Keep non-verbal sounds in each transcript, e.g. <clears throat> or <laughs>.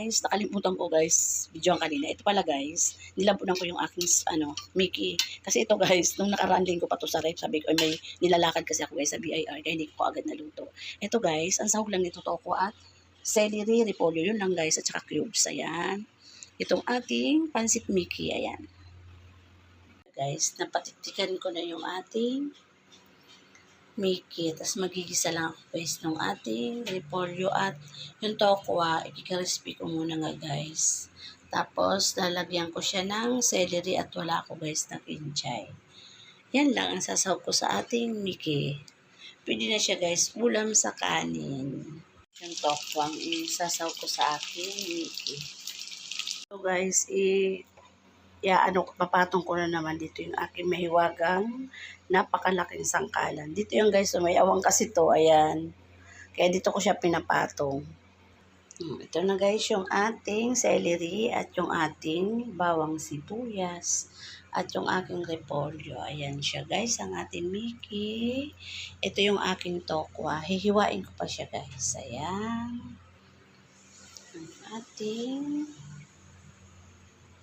guys, nakalimutan ko guys, video ang kanina. Ito pala guys, nilampunan ko yung aking ano, Mickey. Kasi ito guys, nung nakaraan ko pa to sa rep, sabi ko, ay, may nilalakad kasi ako guys sa BIR, kaya hindi ko agad naluto. Ito guys, ang sahog lang nito toko at celery, repolyo, yun lang guys, at saka cubes, ayan. Itong ating pansit Mickey, ayan. Guys, napatitikan ko na yung ating Mickey. Tapos magigisa lang ako guys ng ating repolyo at yung tokwa, ikikarispy ko muna nga guys. Tapos lalagyan ko siya ng celery at wala ako guys na kinchay. Yan lang ang sasawag ko sa ating Mickey. Pwede na siya guys, ulam sa kanin. Yung tokwang isasawag ko sa aking Mickey. So guys, i ya ano papatong ko na naman dito yung aking mahiwagang napakalaking sangkalan. Dito yung guys, may awang kasi to, ayan. Kaya dito ko siya pinapatong. Hmm, Ito na guys yung ating celery at yung ating bawang sibuyas at yung aking repolyo. Ayan siya guys, ang ating Mickey. Ito yung aking tokwa. Hihiwain ko pa siya guys. Ayan. Ang ating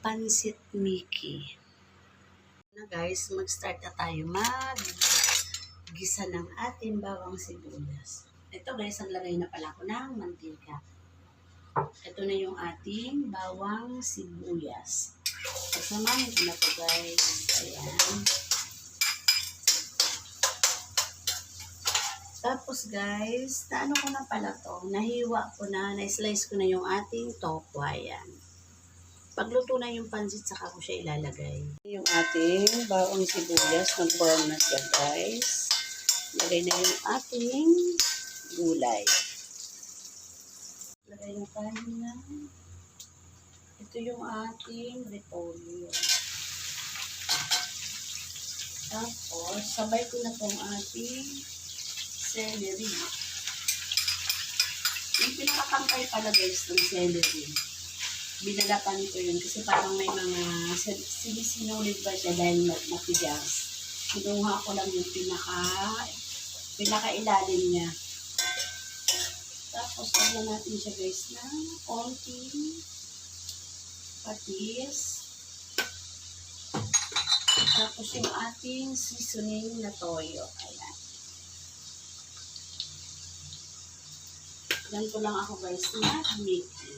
pansit Mickey na guys, mag-start na tayo mag gisa ng ating bawang sibuyas. Ito guys, naglagay na pala ako ng mantika. Ito na yung ating bawang sibuyas. Pagsamahin ko na to guys. Ayan. Tapos guys, naano ko na pala to, nahiwa ko na, na-slice ko na yung ating tokwa. Ayan. Pagluto na yung pansit, saka ko siya ilalagay. Yung ating bawang sibuyas, nag-brown na siya guys. Lagay na yung ating gulay. Lagay na tayo. Ito yung ating repolyo. Tapos, sabay ko na tong ating celery. Yung pinakakampay pala guys ng celery binalapan ko yun kasi parang may mga sinisinulid ba siya dahil mat- matigas. Kinuha ko lang yung pinaka pinaka ilalim niya. Tapos lagyan natin siya guys ng konting patis. Tapos yung ating seasoning na toyo. Ayan. Ganito lang ako guys na Mickey.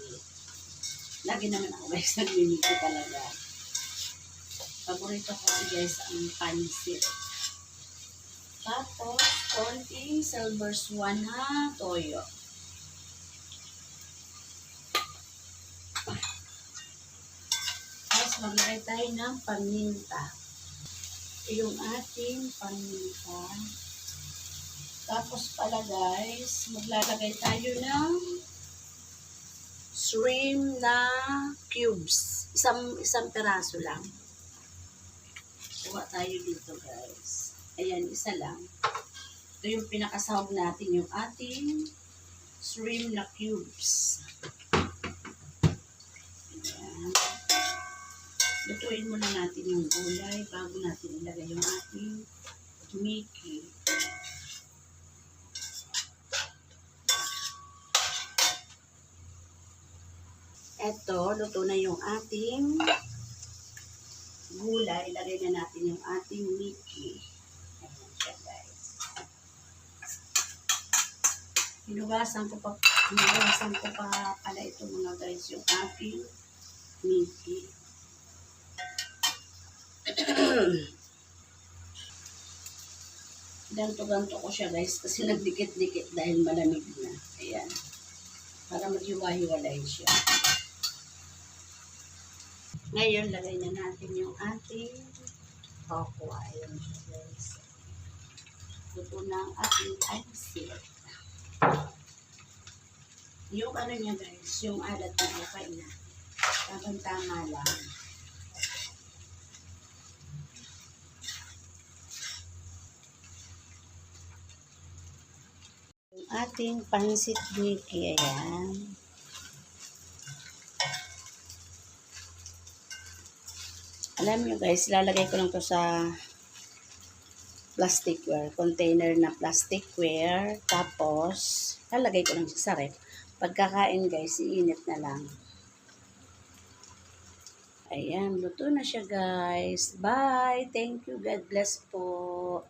Lagi naman ako guys <laughs> nagmimito talaga. Paborito ko kasi guys ang pansit. Tapos, konting silver swan na toyo. Tapos, maglagay tayo ng paminta. Yung ating paminta. Tapos pala guys, maglalagay tayo ng shrimp na cubes. Isang isang peraso lang. Kuha tayo dito, guys. Ayan, isa lang. Ito yung pinakasahog natin, yung ating shrimp na cubes. Ayan. Lutuin muna natin yung gulay bago natin ilagay yung ating Mickey. Eto, luto na yung ating gulay. Lagay na natin yung ating Mickey. Ayan siya, guys. Hinugasan ko pa, hinugasan ko pa pala ito mga guys, yung ating Mickey. <clears throat> Ganto-ganto ko siya guys kasi nagdikit-dikit dahil malamig na. Ayan. Para maghiwa-hiwalay siya. Ngayon, lagay na natin yung ating tokwa. Ayan guys. Luto na ang ating pansit. Yung ano niya, guys, yung alat na okay na. Tamang-tama lang. Yung ating pansit Mickey, ayan. alam nyo guys, lalagay ko lang to sa plasticware, container na plasticware. Tapos, lalagay ko lang siya sa ref. Pagkakain guys, iinit na lang. Ayan, luto na siya guys. Bye! Thank you. God bless po.